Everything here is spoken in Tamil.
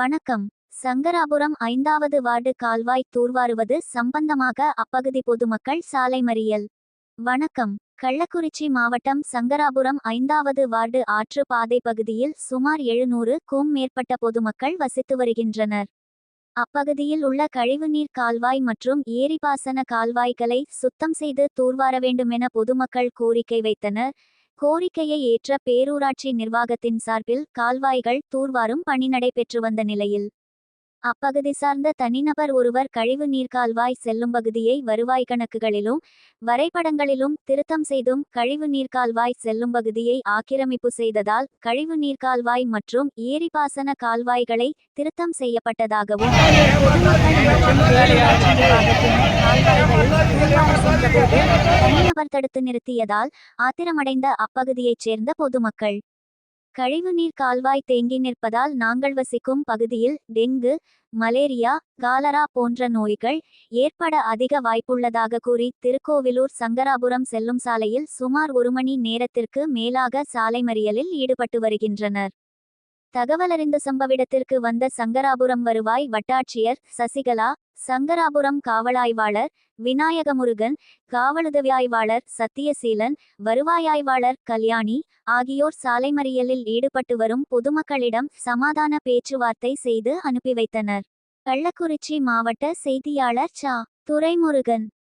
வணக்கம். சங்கராபுரம் ஐந்தாவது வார்டு கால்வாய் தூர்வாருவது சம்பந்தமாக அப்பகுதி பொதுமக்கள் சாலை மறியல். வணக்கம். கள்ளக்குறிச்சி மாவட்டம் சங்கராபுரம் ஐந்தாவது வார்டு ஆற்று பாதை பகுதியில் சுமார் எழுநூறு கும் மேற்பட்ட பொதுமக்கள் வசித்து வருகின்றனர். அப்பகுதியில் உள்ள கழிவுநீர் கால்வாய் மற்றும் ஏரிபாசன கால்வாய்களை சுத்தம் செய்து தூர்வார வேண்டுமென பொதுமக்கள் கோரிக்கை வைத்தனர். கோரிக்கையை ஏற்ற பேரூராட்சி நிர்வாகத்தின் சார்பில் கால்வாய்கள் தூர்வாரும் பணி நடைபெற்று வந்த நிலையில் அப்பகுதி சார்ந்த தனிநபர் ஒருவர் கழிவு நீர்க்கால்வாய் செல்லும் பகுதியை வருவாய் கணக்குகளிலும் வரைபடங்களிலும் திருத்தம் செய்தும் கழிவு நீர் கால்வாய் செல்லும் பகுதியை ஆக்கிரமிப்பு செய்ததால் கழிவு நீர்க்கால்வாய் மற்றும் மற்றும் ஏரிபாசன கால்வாய்களை திருத்தம் செய்யப்பட்டதாகவும் தனிநபர் தடுத்து நிறுத்தியதால் ஆத்திரமடைந்த அப்பகுதியைச் சேர்ந்த பொதுமக்கள். கழிவுநீர் கால்வாய் தேங்கி நிற்பதால் நாங்கள் வசிக்கும் பகுதியில் டெங்கு மலேரியா காலரா போன்ற நோய்கள் ஏற்பட அதிக வாய்ப்புள்ளதாக கூறி திருக்கோவிலூர் சங்கராபுரம் செல்லும் சாலையில் சுமார் ஒரு மணி நேரத்திற்கு மேலாக சாலை மறியலில் ஈடுபட்டு வருகின்றனர். தகவலறிந்த சம்பவிடத்திற்கு வந்த சங்கராபுரம் வருவாய் வட்டாட்சியர் சசிகலா சங்கராபுரம் காவலாய்வாளர் விநாயகமுருகன் காவலுதவியாய்வாளர் சத்தியசீலன் வருவாயாய்வாளர் கல்யாணி ஆகியோர் சாலை மறியலில் ஈடுபட்டு வரும் பொதுமக்களிடம் சமாதான பேச்சுவார்த்தை செய்து அனுப்பி வைத்தனர். கள்ளக்குறிச்சி மாவட்ட செய்தியாளர் சா. துரைமுருகன்.